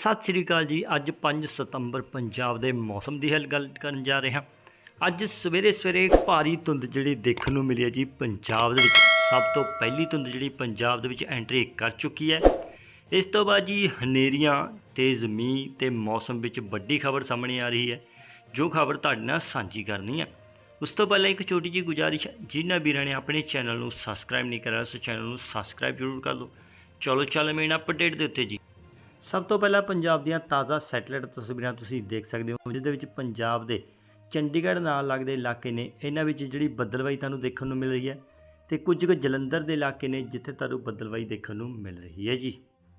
ਸਤਿ ਸ੍ਰੀ ਅਕਾਲ ਜੀ। ਅੱਜ 5 ਸਤੰਬਰ ਪੰਜਾਬ ਦੇ ਮੌਸਮ ਦੀ ਹਲ ਗੱਲ ਕਰਨ ਜਾ ਰਹੇ ਹਾਂ। ਅੱਜ ਸਵੇਰੇ ਸਵੇਰੇ ਭਾਰੀ ਧੁੰਦ ਜਿਹੜੀ ਦੇਖਣ ਨੂੰ ਮਿਲੀ ਹੈ ਜੀ ਪੰਜਾਬ ਦੇ ਵਿੱਚ। ਸਭ ਤੋਂ ਪਹਿਲੀ ਧੁੰਦ ਜਿਹੜੀ ਪੰਜਾਬ ਦੇ ਵਿੱਚ ਐਂਟਰੀ ਕਰ ਚੁੱਕੀ ਹੈ। ਇਸ ਤੋਂ ਬਾਅਦ ਜੀ ਹਨੇਰੀਆਂ ਤੇਜ਼ ਮੀਂਹ ਤੇ ਮੌਸਮ ਵਿੱਚ ਵੱਡੀ ਖਬਰ ਸਾਹਮਣੇ ਆ ਰਹੀ ਹੈ, ਜੋ ਖਬਰ ਤੁਹਾਡੇ ਨਾਲ ਸਾਂਝੀ ਕਰਨੀ ਹੈ। ਉਸ ਤੋਂ ਪਹਿਲਾਂ ਇੱਕ ਛੋਟੀ ਜਿਹੀ ਗੁਜ਼ਾਰਿਸ਼ ਹੈ, ਜਿਨ੍ਹਾਂ ਵੀਰਾਂ ਨੇ ਆਪਣੇ ਚੈਨਲ ਨੂੰ ਸਬਸਕ੍ਰਾਈਬ ਨਹੀਂ ਕਰਿਆ ਸੋ ਚੈਨਲ ਨੂੰ ਸਬਸਕ੍ਰਾਈਬ ਜ਼ਰੂਰ ਕਰ ਲਓ। ਚਲੋ, ਚੱਲ ਮੇਨ ਅਪਡੇਟ ਦੇ ਉੱਤੇ ਜੀ। ਸਭ ਤੋਂ ਪਹਿਲਾਂ ਪੰਜਾਬ ਦੀਆਂ ਤਾਜ਼ਾ ਸੈਟੇਲਾਈਟ ਤਸਵੀਰਾਂ ਤੁਸੀਂ ਦੇਖ ਸਕਦੇ ਹੋ, ਜਿਹਦੇ ਵਿੱਚ ਪੰਜਾਬ ਦੇ ਚੰਡੀਗੜ੍ਹ ਨਾਲ ਲੱਗਦੇ ਇਲਾਕੇ ਨੇ। ਇਹਨਾਂ ਵਿੱਚ ਜਿਹੜੀ ਬੱਦਲਵਾਈ ਤੁਹਾਨੂੰ ਦੇਖਣ ਨੂੰ ਮਿਲ ਰਹੀ ਹੈ ਤੇ ਕੁਝ ਕੁ ਜਲੰਧਰ ਦੇ ਇਲਾਕੇ ਨੇ, ਜਿੱਥੇ ਤੁਹਾਨੂੰ ਬੱਦਲਵਾਈ ਦੇਖਣ ਨੂੰ ਮਿਲ ਰਹੀ ਹੈ ਜੀ।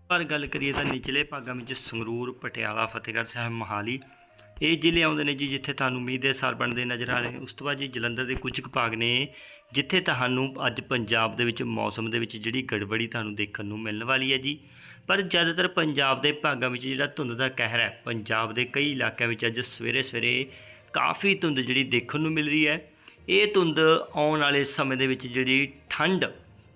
ਪਰ ਗੱਲ ਕਰੀਏ ਤਾਂ ਨਿਚਲੇ ਭਾਗਾਂ ਵਿੱਚ ਸੰਗਰੂਰ, ਪਟਿਆਲਾ, ਫਤਿਹਗੜ੍ਹ ਸਾਹਿਬ, ਮੋਹਾਲੀ ਇਹ ਜ਼ਿਲ੍ਹੇ ਆਉਂਦੇ ਨੇ ਜੀ, ਜਿੱਥੇ ਤੁਹਾਨੂੰ ਮੀਂਹ ਦੇ ਅਸਰ ਬਣਦੇ ਨਜ਼ਰ ਆ ਰਹੇ ਨੇ। ਉਸ ਤੋਂ ਬਾਅਦ ਜੀ ਜਲੰਧਰ ਦੇ ਕੁਝ ਕੁ ਭਾਗ ਨੇ, ਜਿੱਥੇ ਤੁਹਾਨੂੰ ਅੱਜ ਪੰਜਾਬ ਦੇ ਵਿੱਚ ਮੌਸਮ ਦੇ ਵਿੱਚ ਜਿਹੜੀ ਗੜਬੜੀ ਤੁਹਾਨੂੰ ਦੇਖਣ ਨੂੰ ਮਿਲਣ ਵਾਲੀ ਹੈ ਜੀ। ਪਰ ਜ਼ਿਆਦਾਤਰ ਪੰਜਾਬ ਦੇ ਭਾਗਾਂ ਵਿੱਚ ਜਿਹੜਾ ਧੁੰਦ ਦਾ ਕਹਿਰ ਹੈ, ਪੰਜਾਬ ਦੇ ਕਈ ਇਲਾਕਿਆਂ ਵਿੱਚ ਅੱਜ ਸਵੇਰੇ ਸਵੇਰੇ ਕਾਫੀ ਧੁੰਦ ਜਿਹੜੀ ਦੇਖਣ ਨੂੰ ਮਿਲ ਰਹੀ ਹੈ। ਇਹ ਧੁੰਦ ਆਉਣ ਵਾਲੇ ਸਮੇਂ ਦੇ ਵਿੱਚ ਜਿਹੜੀ ਠੰਡ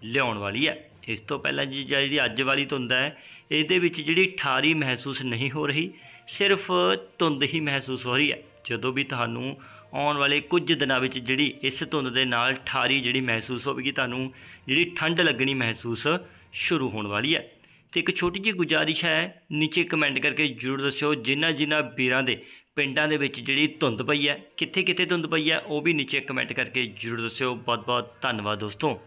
ਲਿਆਉਣ ਵਾਲੀ ਹੈ। ਇਸ ਤੋਂ ਪਹਿਲਾਂ ਜੀ ਜਿਹੜੀ ਅੱਜ ਵਾਲੀ ਧੁੰਦ ਹੈ, ਇਹਦੇ ਵਿੱਚ ਜਿਹੜੀ ਠਾਰੀ ਮਹਿਸੂਸ ਨਹੀਂ ਹੋ ਰਹੀ, ਸਿਰਫ ਧੁੰਦ ਹੀ ਮਹਿਸੂਸ ਹੋ ਰਹੀ ਹੈ। ਜਦੋਂ ਵੀ ਤੁਹਾਨੂੰ ਆਉਣ ਵਾਲੇ ਕੁਝ ਦਿਨਾਂ ਵਿੱਚ ਜਿਹੜੀ ਇਸ ਧੁੰਦ ਦੇ ਨਾਲ ਠਾਰੀ ਜਿਹੜੀ ਮਹਿਸੂਸ ਹੋਵੇਗੀ, ਤੁਹਾਨੂੰ ਜਿਹੜੀ ਠੰਡ ਲੱਗਣੀ ਮਹਿਸੂਸ ਸ਼ੁਰੂ ਹੋਣ ਵਾਲੀ ਹੈ। ਤੇ ਇੱਕ ਛੋਟੀ ਜਿਹੀ ਗੁਜ਼ਾਰਿਸ਼ ਹੈ, ਨੀਚੇ ਕਮੈਂਟ ਕਰਕੇ ਜਰੂਰ ਦੱਸਿਓ, ਜਿਨ੍ਹਾਂ ਜਿਨ੍ਹਾਂ ਵੀਰਾਂ ਦੇ ਪਿੰਡਾਂ ਦੇ ਵਿੱਚ ਜਿਹੜੀ ਧੁੰਦ ਪਈ ਹੈ, ਕਿੱਥੇ ਕਿੱਥੇ ਧੁੰਦ ਪਈ ਹੈ, ਉਹ ਵੀ ਨੀਚੇ ਕਮੈਂਟ ਕਰਕੇ ਜਰੂਰ ਦੱਸਿਓ। ਬਹੁਤ ਬਹੁਤ ਧੰਨਵਾਦ ਦੋਸਤੋ।